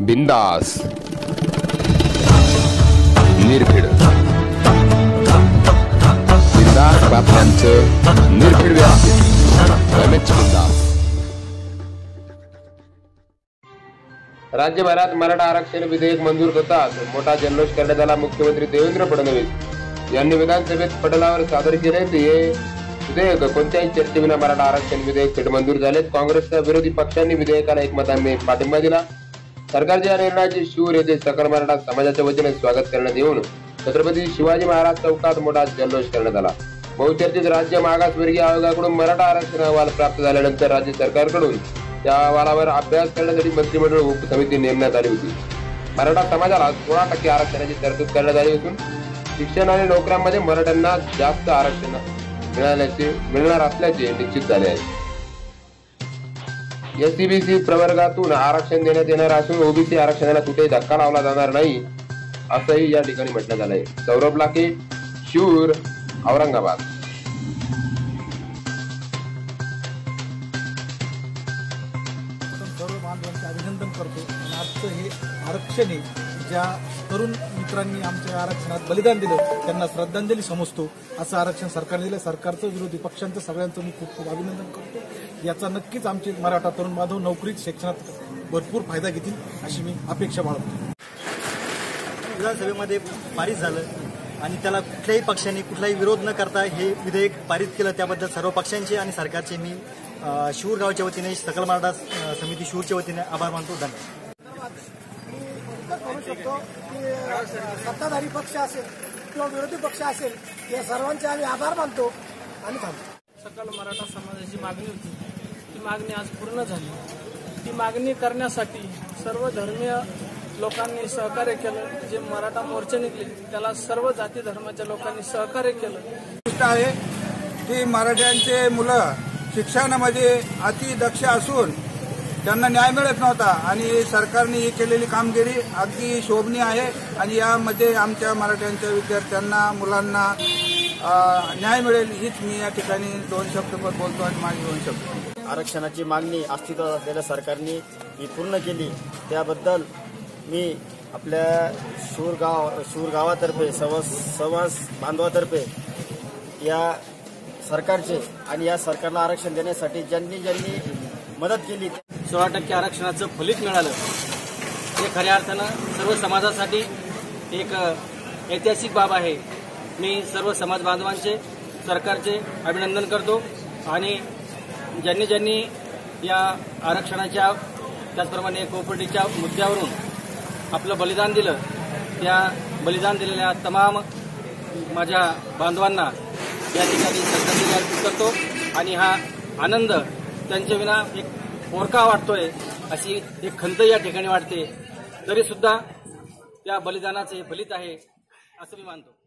बिंदास. निर्भीड. बिंदास बातम्यांचं निर्भीड व्यासपीठ रमेश बिंदास. राज्यभरात मराठा आरक्षण विधेयक मंजूर होताच मोठा जल्लोष करण्यात आला मुख्यमंत्री देवेंद्र फडणवीस. यांनी विधानसभेत पटलावर सादर केले हे विधेयक कोणत्याही चर्चेविना मराठा आरक्षण विधेयक थेट मंजूर झालेत. काँग्रेसच्या विरोधी पक्षांनी विधेयकाला एकमताने पाठिंबा दिला. सरकारच्या या निर्णयाचे शूर येथे सकल मराठा समाजाच्या वतीने स्वागत करण्यात येऊन छत्रपती शिवाजी महाराज चौकात मोठा जल्लोष करण्यात आला. बहुचर्चित राज्य मागासवर्गीय आयोगाकडून मराठा आरक्षण अहवाल प्राप्त झाल्यानंतर राज्य सरकारकडून त्या अहवालावर अभ्यास करण्यासाठी मंत्रिमंडळ उपसमिती नेमण्यात आली होती. मराठा समाजाला सोळा टक्के आरक्षणाची तरतूद करण्यात आली असून शिक्षण आणि नोकऱ्यांमध्ये मराठ्यांना जास्त आरक्षण मिळाल्याचे मिळणार असल्याचे निश्चित झाले आहे. एससीबीसी प्रवर्गातून आरक्षण देण्यात येणार असून ओबीसी आरक्षणाला कुठेही धक्का लावला जाणार नाही असंही या ठिकाणी म्हटलं झालंय सौरभ लाखे शूर औरंगाबाद. सर्व बांधवांचे अभिनंदन करतो. आणि आजचं हे आरक्षण आहे ज्या तरुण मित्रांनी आमच्या आरक्षणात बलिदान दिलं त्यांना श्रद्धांजली समजतो. असं आरक्षण सरकारने दिलं. सरकारचं विरोधी पक्षांचं सगळ्यांचं मी खूप खूप अभिनंदन करतो. याचा नक्कीच आमचे मराठा तरुण बांधव नोकरीत शिक्षणात भरपूर फायदा घेतील अशी मी अपेक्षा बाळगतो. विधानसभेमध्ये पारित झालं आणि त्याला कुठल्याही पक्षाने कुठलाही विरोध न करता हे विधेयक पारित केलं. त्याबद्दल सर्व पक्षांचे आणि सरकारचे मी अ, शिवूर गावच्या वतीने सकल मराठा समिती शिवूरच्या वतीने आभार मानतो. धन्यवाद. म्हणू शकतो की सत्ताधारी पक्ष असेल किंवा विरोधी पक्ष असेल या सर्वांचे आम्ही आभार मानतो आणि थांबतो सकल मराठा समाजाची मागणी होती. ती मागणी आज पूर्ण झाली. ती मागणी करण्यासाठी सर्व धर्मीय लोकांनी सहकार्य केलं. जे मराठा मोर्चे निघले त्याला सर्व जाती धर्माच्या लोकांनी सहकार्य केलं. गोष्ट आहे की मराठ्यांचे मुलं शिक्षणामध्ये अति दक्ष असून त्यांना न्याय मिळत नव्हता. आणि सरकारने ही केलेली कामगिरी अगदी शोभनीय आहे. आणि यामध्ये आमच्या मराठ्यांच्या विद्यार्थ्यांना मुलांना न्याय मिळेल हीच मी या ठिकाणी दोन शब्द बोलतो आणि माझे दोन शब्द. आरक्षणाची मागणी अस्तित्वात असलेल्या सरकारने ही पूर्ण केली. त्याबद्दल मी आपल्या सूरगाव सूरगावातर्फे सवस सवास समाज बांधवातर्फे या सरकारचे आणि या सरकारला आरक्षण देण्यासाठी ज्यांनी ज्यांनी मदत केली सोळा टक्के आरक्षणाचं फलित मिळालं. हे खऱ्या अर्थानं सर्व समाजासाठी एक ऐतिहासिक बाब आहे. मी सर्व समाज बांधवांचे सरकारचे अभिनंदन करतो आणि ज्यांनी ज्यांनी या आरक्षणाच्या त्याचप्रमाणे कोपर्टीच्या मुद्द्यावरून आपलं बलिदान दिलं त्या बलिदान दिलेल्या तमाम माझ्या बांधवांना या ठिकाणी श्रद्धांजली अर्पित करतो आणि हा आनंद त्यांच्याविना एक पोरका वाटतोय अशी एक खंत या ठिकाणी वाटते. तरी सुद्धा त्या बलिदानाचे हे फलित आहे असं मी मानतो.